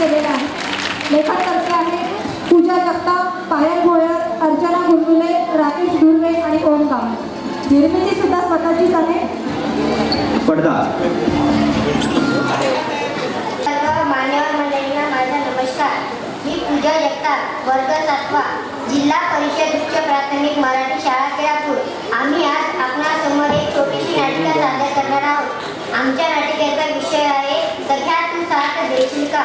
केलेलं आहे. लेखन करते आहे पूजा जगताप पायल भोयर अर्चना गुरगुले राकेश धुर्वे आणि ओम गाव. निर्मिती सुद्धा स्वतःचीच आहे. पडदा. सर्व मान्यवर मंडळींना माझा नमस्कार. मी पूजा जगताप वर्ग सातवा जिल्हा परिषद उच्च प्राथमिक मराठी शाळा केळापूर आम्ही आज आपणासमोर एक छोटीशी नाटिका सादर करणार आहोत आमच्या नाटिकेचा विषय आहे सख्या तू साथ देशील का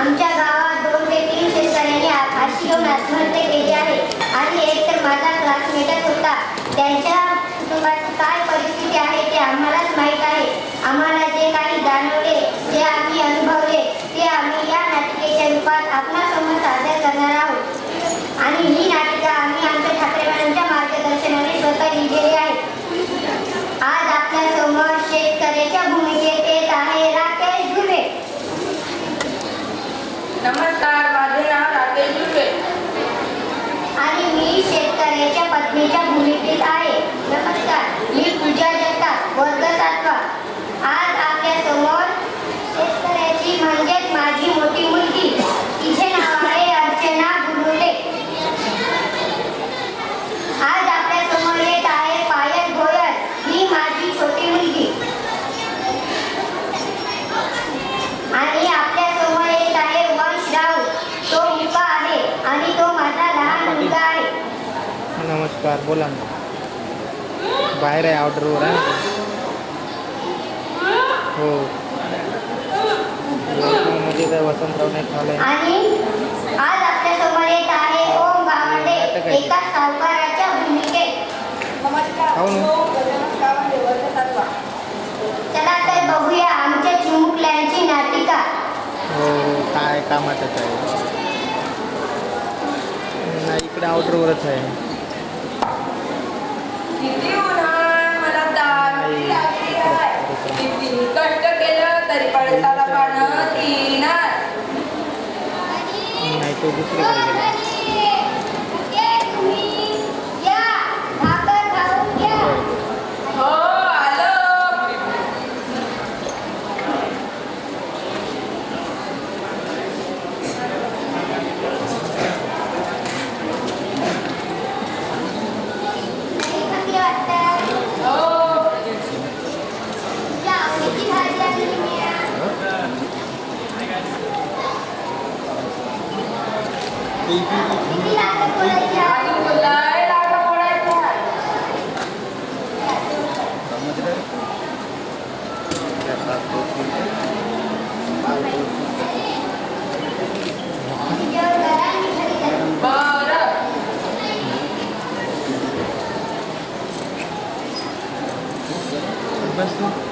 आमच्या गावात दोन ते तीन शेतकऱ्यांनी आ- फाशी घेऊन आत्महत्या केली आहे आणि एक तर माझा क्लासमेटच होता. त्यांच्या कुटुंबात काय परिस्थिती आहे ते आम्हालाच माहीत आहे. आम्हाला जे काही जाणवलं जे आम्ही अनुभवले ते आम्ही या नाटिकेच्या रूपात आपणासमोर सादर करणार आहोत आणि ही नाटिका आम्ही आमच्या ठाकरेबाईंच्या मार्गदर्शनाने स्वतः लिहिलेली आहे आज आपल्यासमोर शेतकऱ्याच्या भूमिकेत येत आहे राकेश दुबे नमस्कार माझे नाव राकेश दुबे आणि मी शेतकऱ्याच्या पत्नीच्या आहे. नमस्कार. मी पूजा जगताप वर्ग सातवा आज आपल्यासमोर शेतकऱ्याची म्हणजेच माझी मोठी मुलगी. तिचे नाव आहे अर्चना गुरुले. आज आपल्यासमोर येत आहे पायल गोयल ही माझी छोटी मुलगी. आणि आपल्यासमोर येत आहे वंश राऊत तो मुका आहे आणि तो माझा लहान मुलगा आहे. नमस्कार. बोला ना. बाहेर आहे ऑर्डरवर आहे हो. मध्ये काय वसंतराव नाही खालाय आणि आज आपल्यासमोर येत आहे ओम गावंडे एका सावकाराच्या भूमिकेत. नमस्कार. हो ना. ओम गजानन गावंडे वर्ग सातवा चला तर बघूया आमच्या चिमुकल्यांची नाटिका. हो हो काय कामातच आहे नाही इकडे ऑर्डरवरच आहे. तो दुसरीकडे गेला या começar.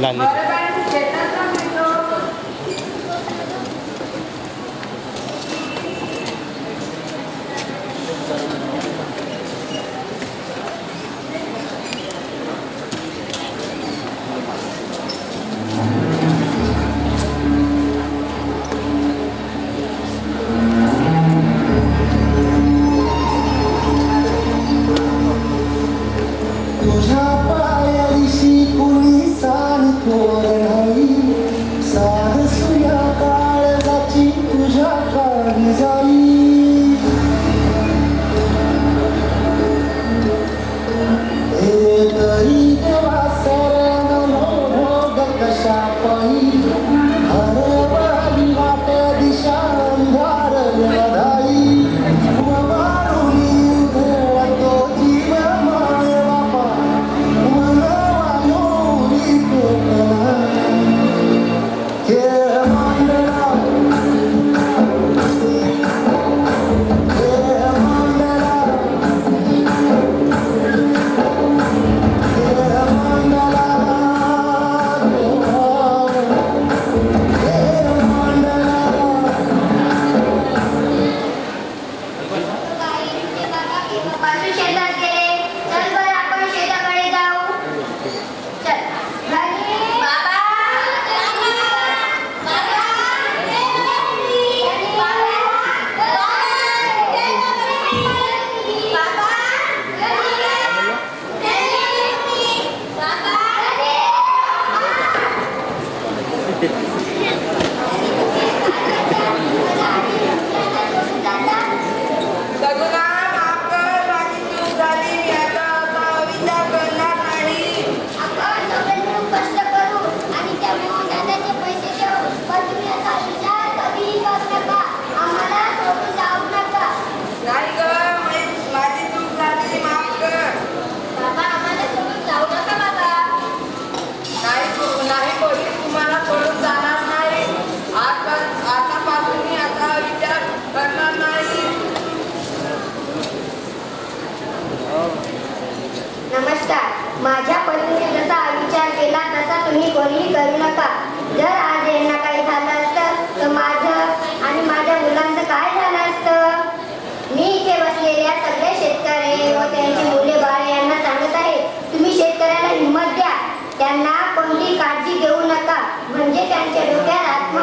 烂那种。माझ्या पत्नीने जसा विचार केला तसा तुम्ही कोणीही करू नका. जर आज यांना काही झालं असतं तर माझं आणि माझ्या मुलांचं काय झालं असतं? मी इथे बसलेल्या सगळे शेतकरी व त्यांची मुले बाळ यांना सांगत आहे तुम्ही शेतकऱ्याला हिंमत द्या. त्यांना कोणती काळजी देऊ नका. म्हणजे त्यांच्या डोक्यात आत्म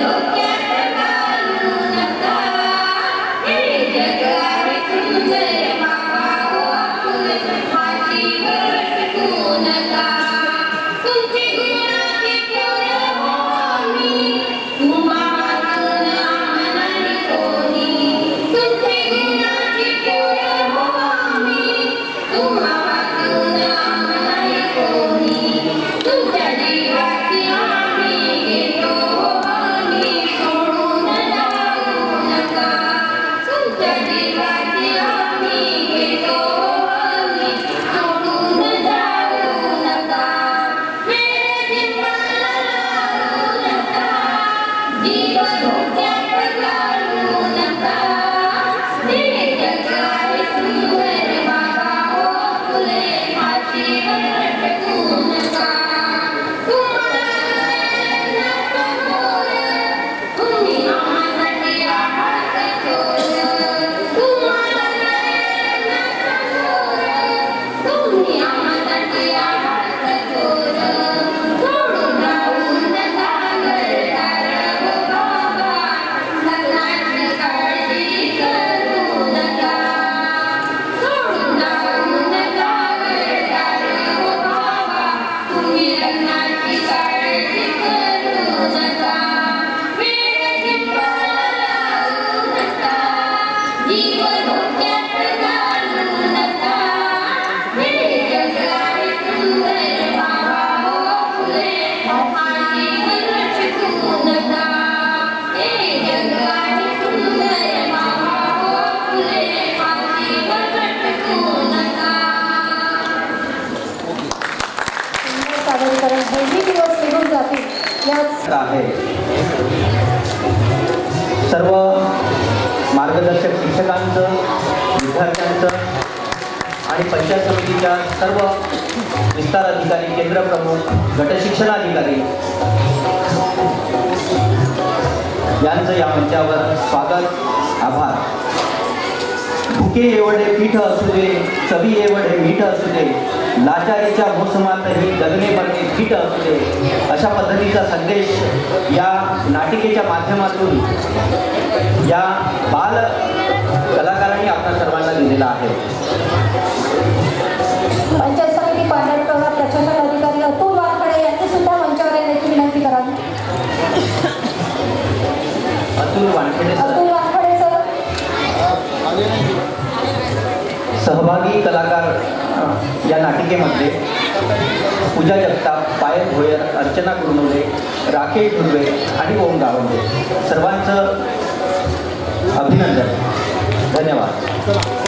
Bueno. आहे. सर्व मार्गदर्शक शिक्षकांचं विद्यार्थ्यांचं आणि पंचायत समितीच्या सर्व विस्तार अधिकारी केंद्र प्रमुख गटशिक्षणाधिकारी यांचं या मंचावर स्वागत आभार. भुके एवढे पीठ असू दे चवी एवढे मीठ असू दे लाचारीच्या मोसमातही गगने बनणे पीठ असू दे अशा पद्धतीचा संदेश या नाटिकेच्या माध्यमातून या बाल कलाकारांनी आपल्या सर्वांना दिलेला आहे. संख्येमध्ये पूजा जगताप पायल भोयर अर्चना गुरनुले राकेश धुर्वे आणि ओम गावंडे. सर्वांचं अभिनंदन. धन्यवाद.